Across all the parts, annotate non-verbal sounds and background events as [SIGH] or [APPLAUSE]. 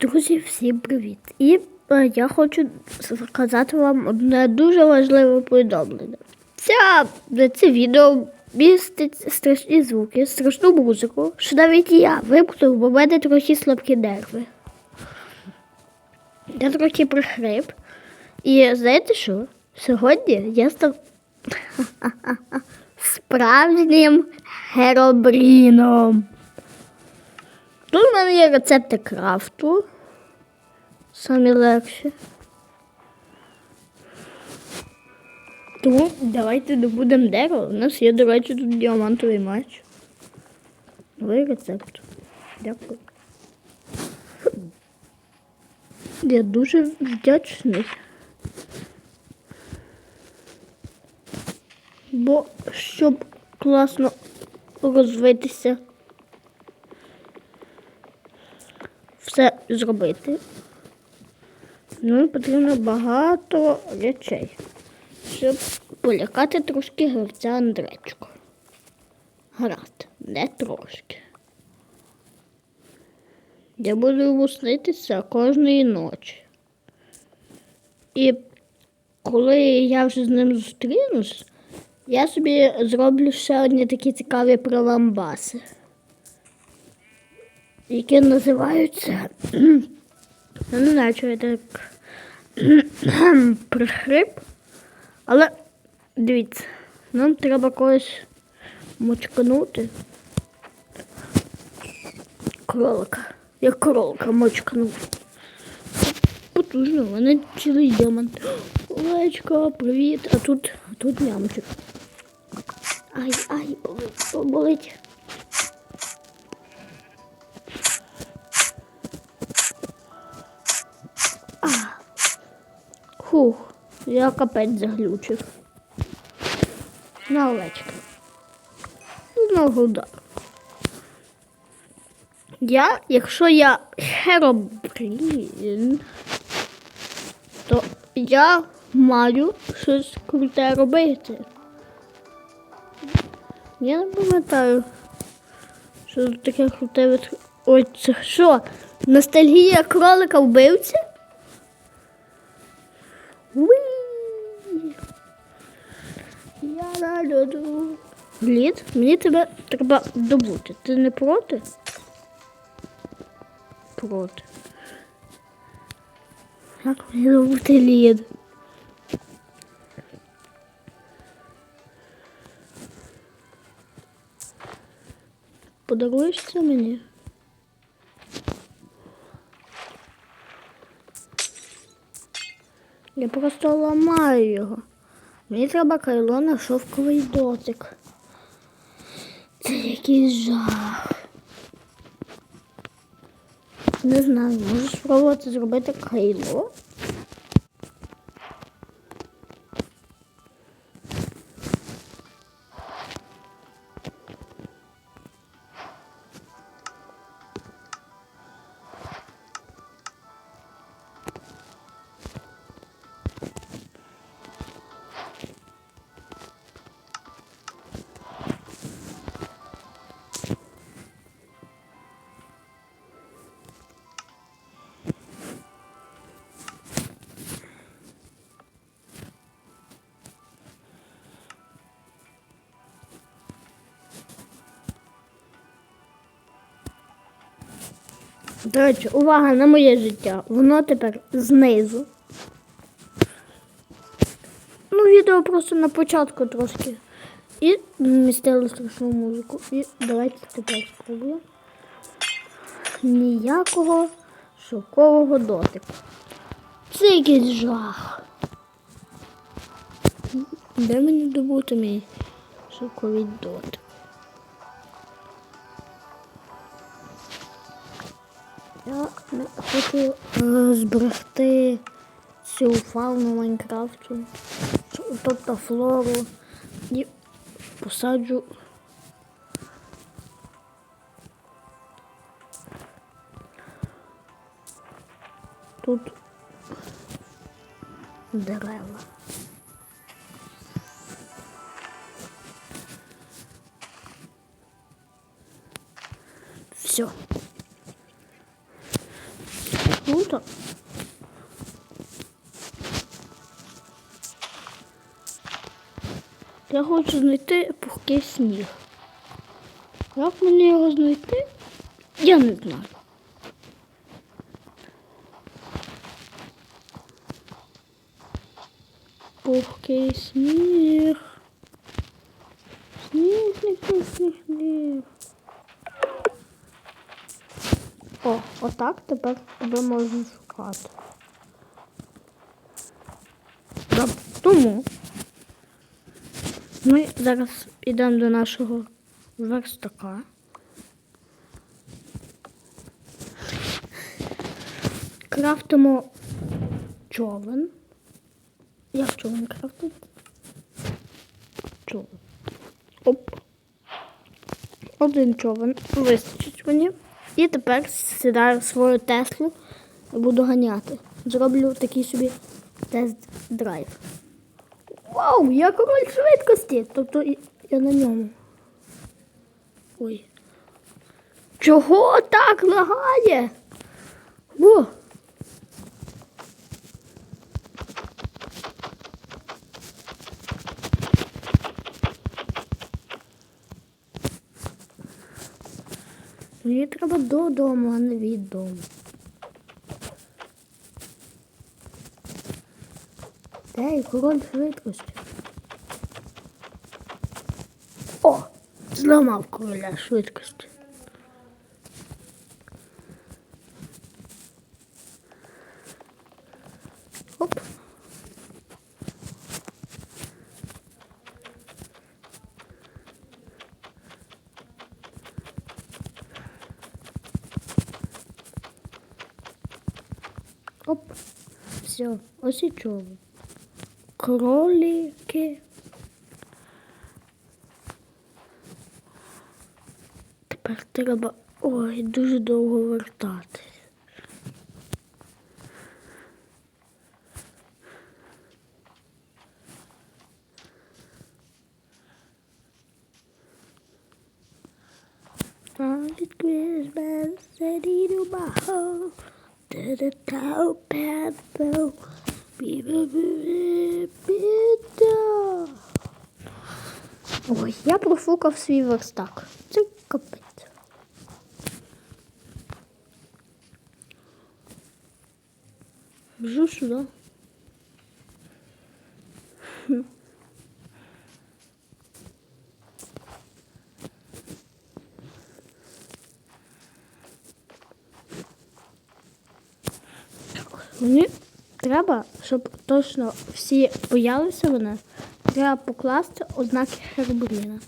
Друзі, всім привіт! І е, я хочу сказати вам одне дуже важливе повідомлення. Ця, це відео містить страшні звуки, страшну музику, що навіть я вимкнув, бо в мене трохи слабкі нерви. Я трохи прихрип. І знаєте що? Сьогодні я став [LAUGHS] справжнім геробріном. Тут в мене є рецепти крафту. Самі легші. Тому давайте добудемо дерево. У нас є, до речі, тут діамантовий матч. Новий рецепт. Дякую. Я дуже вдячний. Бо щоб класно розвитися. Все зробити. Ну потрібно багато речей, щоб полякати трошки гравця Андречку. Гаразд, не трошки. Я буду йому снитися кожної ночі. І коли я вже з ним зустрінусь, я собі зроблю ще одні такі цікаві проламбаси які називаються. [CLEARS THROAT] Я не знаю, чого я так [CLEARS THROAT] прихрип. Але дивіться, нам треба когось мочканути. Кролика. Я кролика мочканув. Потужно, вони цілий діамант. Олечка, привіт. А тут, а тут нямчик. Ай, ай, болить, болить. Я капець заглючив. На овечка. Знову удар. Я, якщо я херобрін, то я маю щось круте робити. Я не пам'ятаю, що тут таке круте від... Ой, це що? Ностальгія кролика вбивця? Уі! Я налюду. Лід, мені тебе треба добути. Ти не проти? Проти. Як мені добути лід? Подаруєш це мені? Я просто ламаю його. Мені треба кайло на шовковий дотик. Це якийсь жах. Не знаю, можу спробувати зробити кайло. До речі, увага на моє життя. Воно тепер знизу. Ну, відео просто на початку трошки. І вмістили страшну музику. І давайте тепер спробуємо. Ніякого шокового дотику. Це якийсь жах. Де мені добути мій шоковий дотик? Я хочу е, зберегти цю фауну Майнкрафту, тобто флору і посаджу. Тут дерева. Все. Круто. Я хочу знайти пухкий сніг. Як мені його знайти? Я не знаю. Пухкий сніг. Сніг, сніг, сніг, сніг, сніг. О, отак тепер тебе можна шукати. Тому ми зараз йдемо до нашого верстака. Крафтимо човен. Як човен крафтити? Човен. Оп. Один човен вистачить мені. І тепер сідаю в свою Теслу і буду ганяти. Зроблю такий собі тест-драйв. Вау, я король швидкості. Тобто я на ньому. Ой. Чого так лагає? О! Мені треба додому, а не від дому. Ей, король швидкості. О! Зламав короля швидкості. Оп. Все, ось і чого. Кролики. Тепер треба ой, дуже довго вертатись. Ой, я профукав свій верстак. Це капець. Біжу сюди. Мені треба, щоб точно всі боялися мене, треба покласти ознаки Хербріна.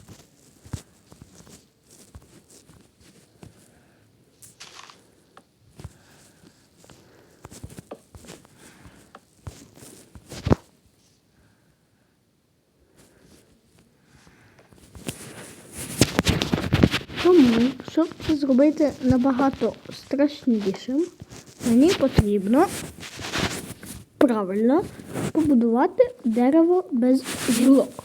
Тому, щоб це зробити набагато страшнішим, мені потрібно правильно побудувати дерево без гілок.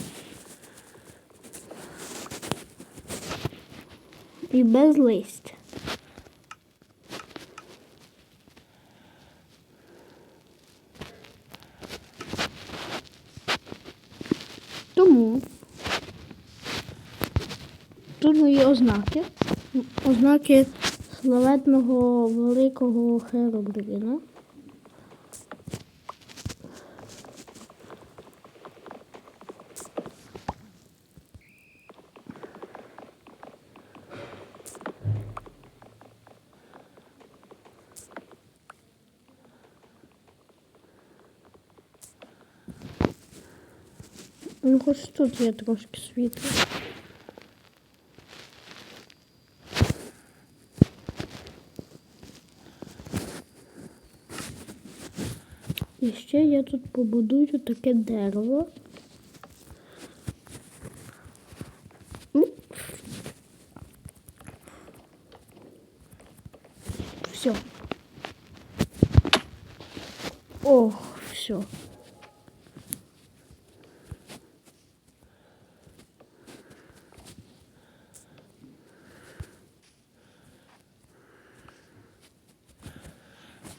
І без листя. Тому тут мої ознаки. Ознаки славетного великого Херобрина. Ну, хоч тут є трошки світла. І ще я тут побудую таке дерево. Все. Ох, все.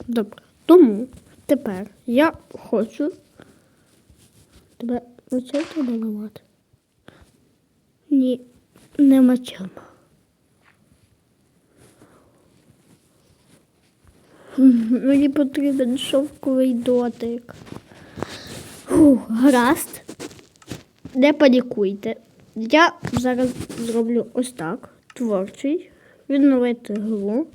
Добре. Тому тепер я хочу тебе треба ламати. Ні, нема чим. Мені потрібен шовковий дотик. Фух, гаразд. Не панікуйте. Я зараз зроблю ось так. Творчий. Відновити гру.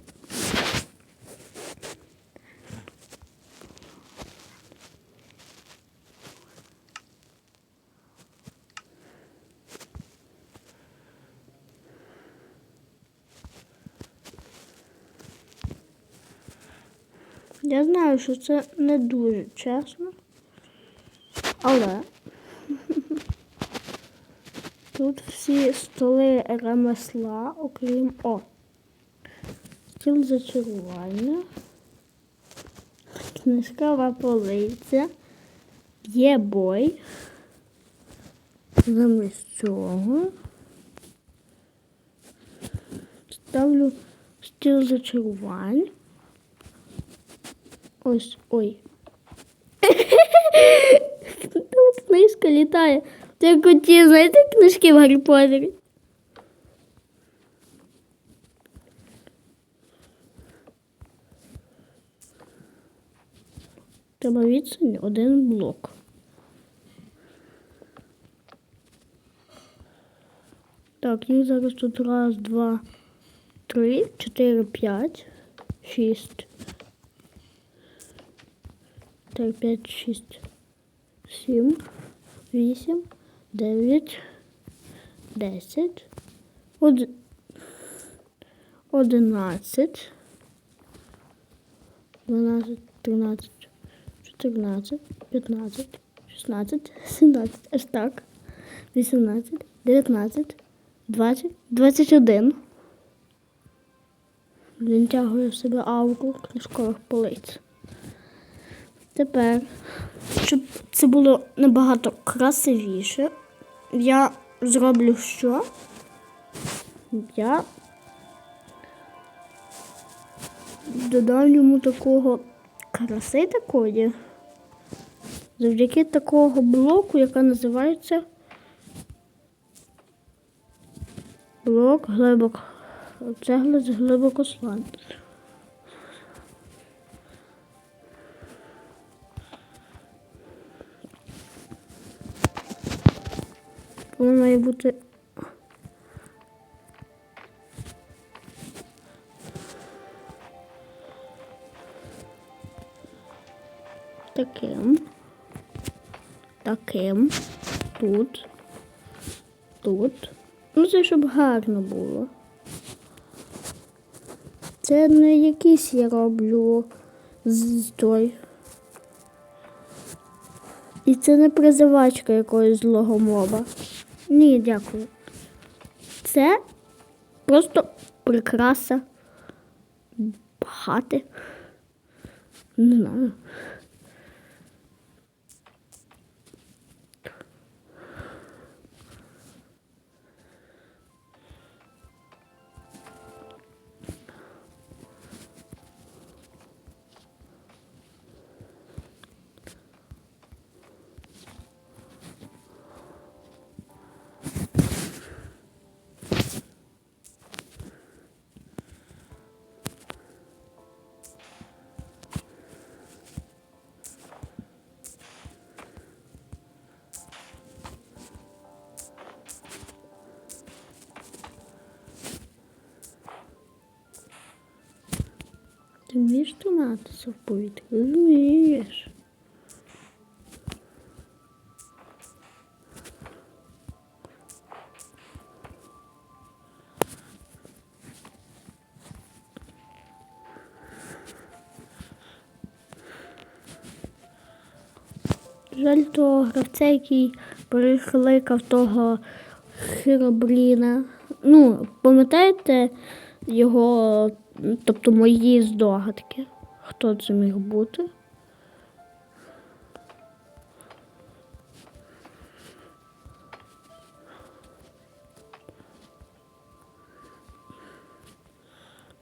Я що це не дуже чесно. Але [LAUGHS] тут всі столи ремесла, окрім О. Стіл зачарування. Книжкова полиця. Є бой. Замість цього. Ставлю стіл зачарувань. Ось, ой. [LAUGHS] Там книжка літає. Це як оті, знаєте, книжки в Гаррі Поттері? Треба відстань один блок. Так, їх зараз тут раз, два, три, чотири, п'ять, шість. Так, 5, 6, 7, 8, 9, 10, 11, 12, 13, 14, 15, 16, 17, аж так, 18, 19, 20, 21. Він тягує в себе ауру книжкових полиць. Тепер, щоб це було набагато красивіше, я зроблю що? Я додам йому такого краси такої, завдяки такого блоку, яка називається блок глибок, цегли з глибокослан. Воно має бути. Таким. Таким. Тут. Тут. Ну, це щоб гарно було. Це не якийсь я роблю з той. І це не призивачка якогось злого моба. Ні, дякую. Це просто прикраса хати. Не знаю. Ти вмієш триматися в повітрі? Вмієш. Жаль того гравця, який перекликав того Херобріна. Ну, пам'ятаєте його, тобто мої здогадки? Хто це міг бути?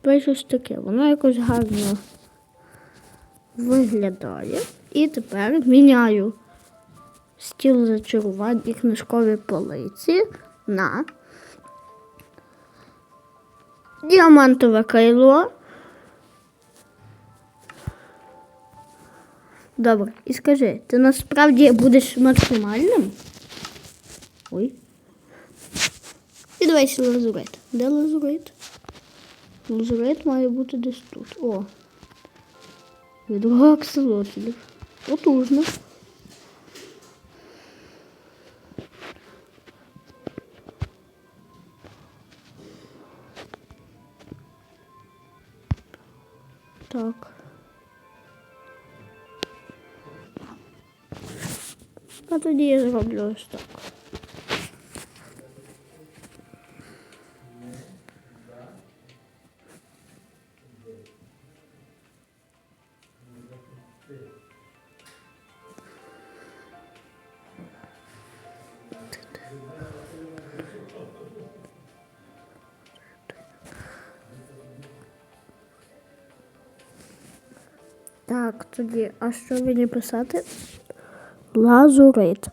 Давай щось таке, воно якось гарно виглядає. І тепер міняю стіл зачарувань і книжкові полиці на діамантове кайло. Добре, і скажи, ти насправді будеш максимальним? Ой. І дивись лазурит. Де лазурит? Лазурит має бути десь тут. О. Відрога акселотлів. Потужно. Тоді я зроблю ось так. Так, тоді, а що мені писати? Лазурит.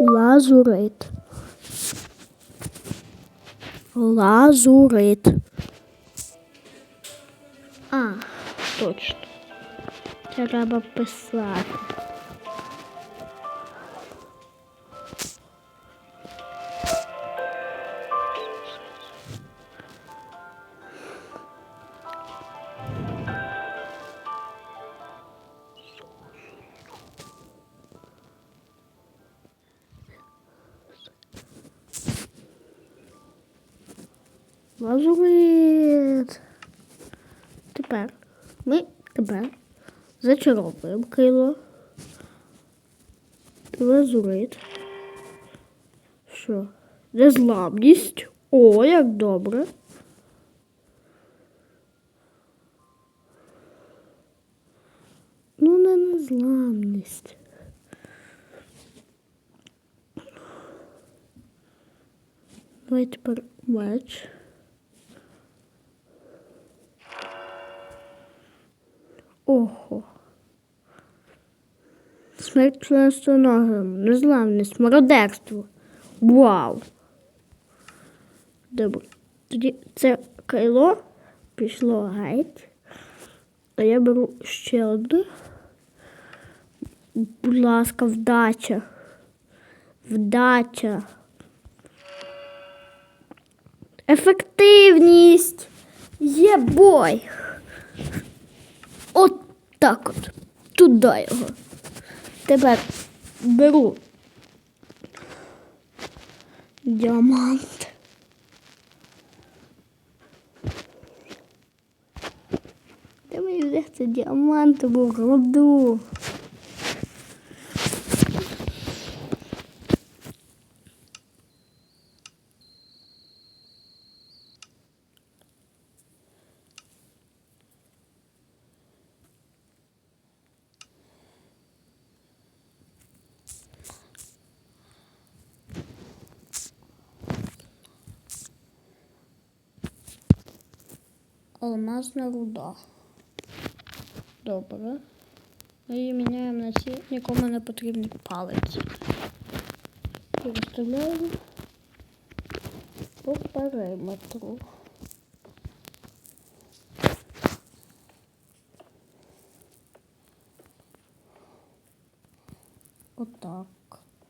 Лазурит. Лазурит. А, точно. Треба писати. Лазурит. Тепер ми тепер зачаровуємо крило. Лазурит. Що? Незламність. О, як добре. Ну, не незламність. Давай тепер меч. Ого. Смерть членстоногим, незламність, мародерство. Вау. Добре. Тоді це кайло пішло геть. А я беру ще одне. Будь ласка, вдача. Вдача. Ефективність. Є бой. От так от. Туди його. Тепер беру діамант. Де мені взяти діамантову руду? Алмазна руда. Добре. Ми її міняємо на ці нікому не потрібні палиці. І розставляємо по периметру. Отак.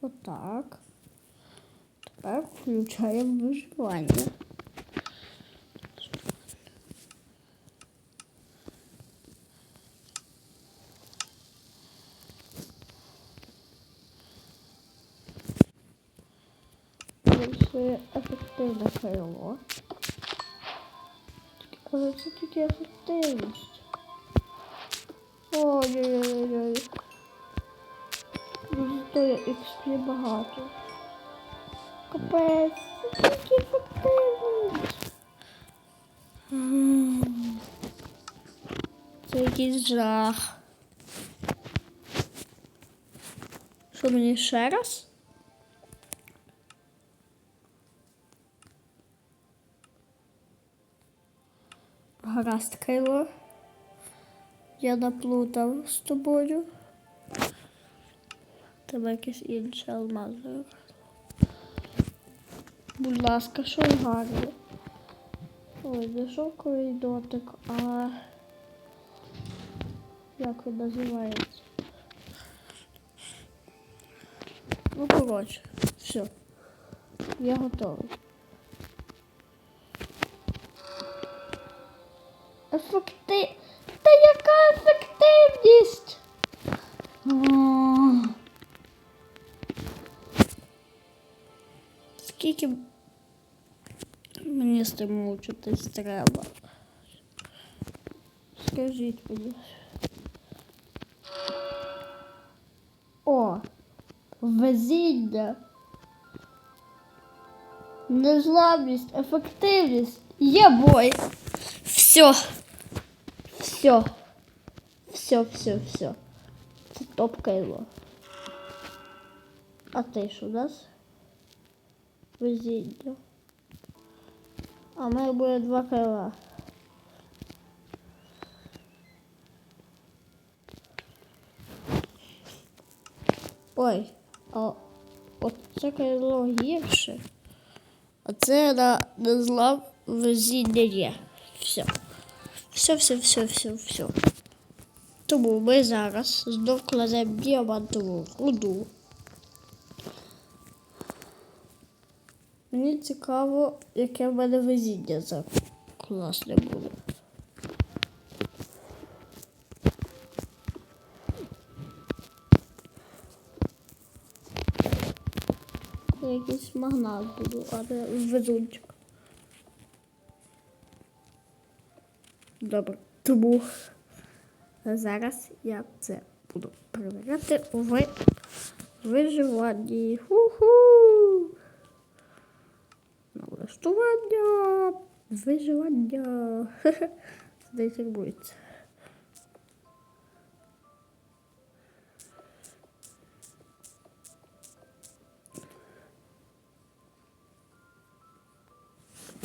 Отак. Тепер включаємо виживання. Але це тільки ефективність. Ой-ой-ой. Дуже стоїть XP багато. Капець, це тільки ефективність. Це якийсь жах. Що мені ще раз? Гаразд, Кайло. Я наплутав з тобою. Тебе якісь інші алмази. Будь ласка, що гарне. Ой, знайшов коридотик, а як він називається? Ну, коротше, все. Я готовий. Ефекти... Та яка ефективність? А. Скільки мені з тим мучитись треба? Скажіть мені. О, везіння. Незламність, ефективність. Є бой. Все. Все. Все, все, все. Це топ кайло. А ти що у нас? Везіння. А в мене буде два крила. Ой, а от це крило гірше. А це на, на злам везіння є. Все. Все, все, все, все, все. Тому ми зараз знов кладемо діамантову руду. Мені цікаво, яке в мене везіння за класне. Я якийсь магнат буду, а не везунчик. Добре, тому зараз я це буду перевіряти в виживанні. Ху-ху! Налаштування, виживання. [LAUGHS] Як буде.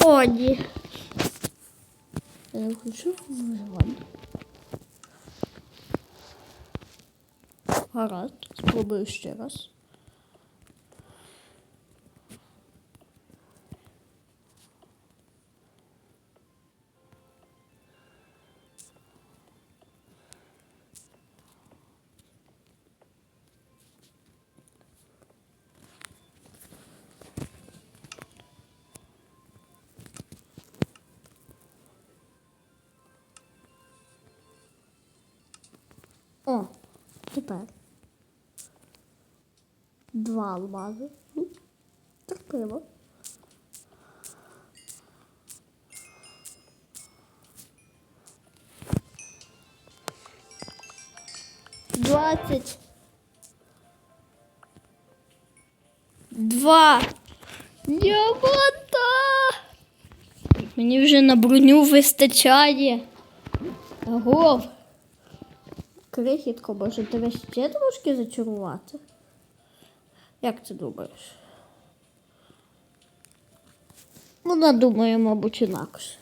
О, ні. Я не хочу виживання. Гаразд, спробую ще раз. О, тепер. Два алмази. Ну, терпимо. Двадцять. Два. Діаманта! Мені вже на броню вистачає. Агов. Крихітко, може тебе ще трошки зачарувати? Як ти думаєш? Вона думає, мабуть, інакше.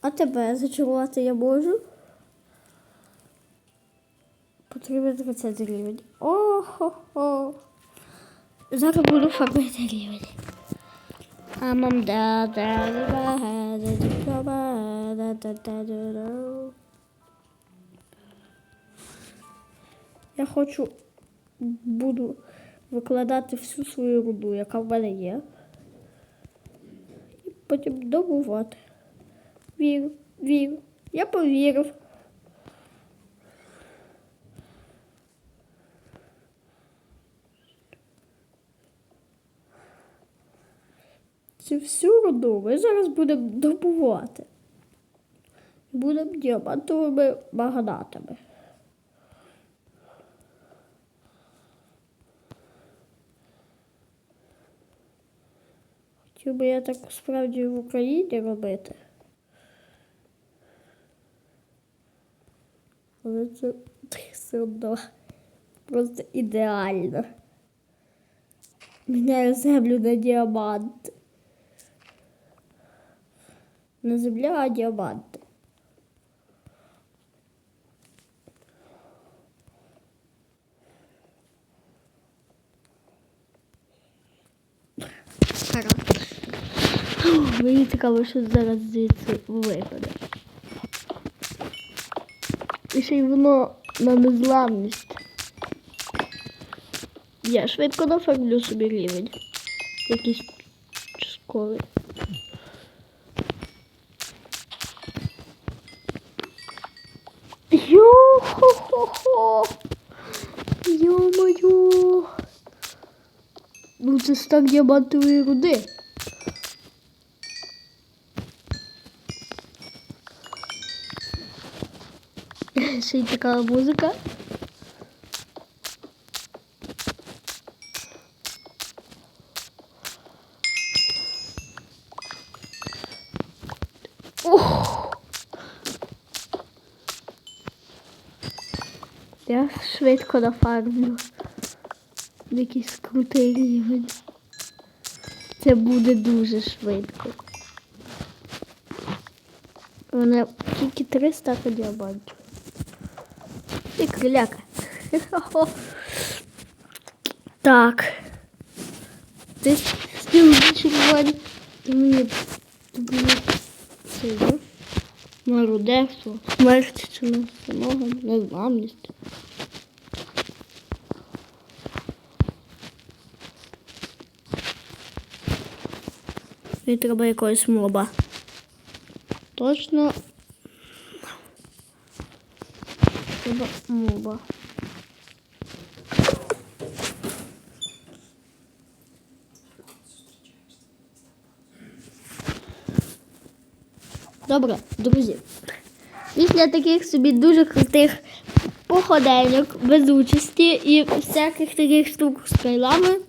А тебе зачарувати я можу? Потрібен 30 рівень. О-хо-хо. Зараз буду фармити рівень. А мам да да да да да да да да да Я хочу буду викладати всю свою руду, яка в мене є. І потім добувати. Вірю, вірю. Я повірив. Цю всю руду ми зараз будемо добувати. Будемо діамантовими магнатами. Хотів би я так справді в Україні робити. Але це все одно просто ідеально. Міняю землю на діамант. Не земля, а діаманти. Цікаво, що зараз звідси випаде. І ще й воно на незламність. Я швидко нафармлю собі рівень. Якийсь частковий. Йо-хо-хо-хо! Йо-моє! Ну це стак діамантової руди. Ще й така музика. Ух! Я швидко нафармлю. Якийсь крутий рівень. Це буде дуже швидко. У мене тільки 300 діамантів. І криляка. [LAUGHS] Так. Ти з тим вичерпані. Ти мені це? Мародерство, смерть чи не самого, незламність. Мені треба якогось моба. Точно. Треба моба. Добре, друзі. Після таких собі дуже крутих походеньок без участі і всяких таких штук з крилами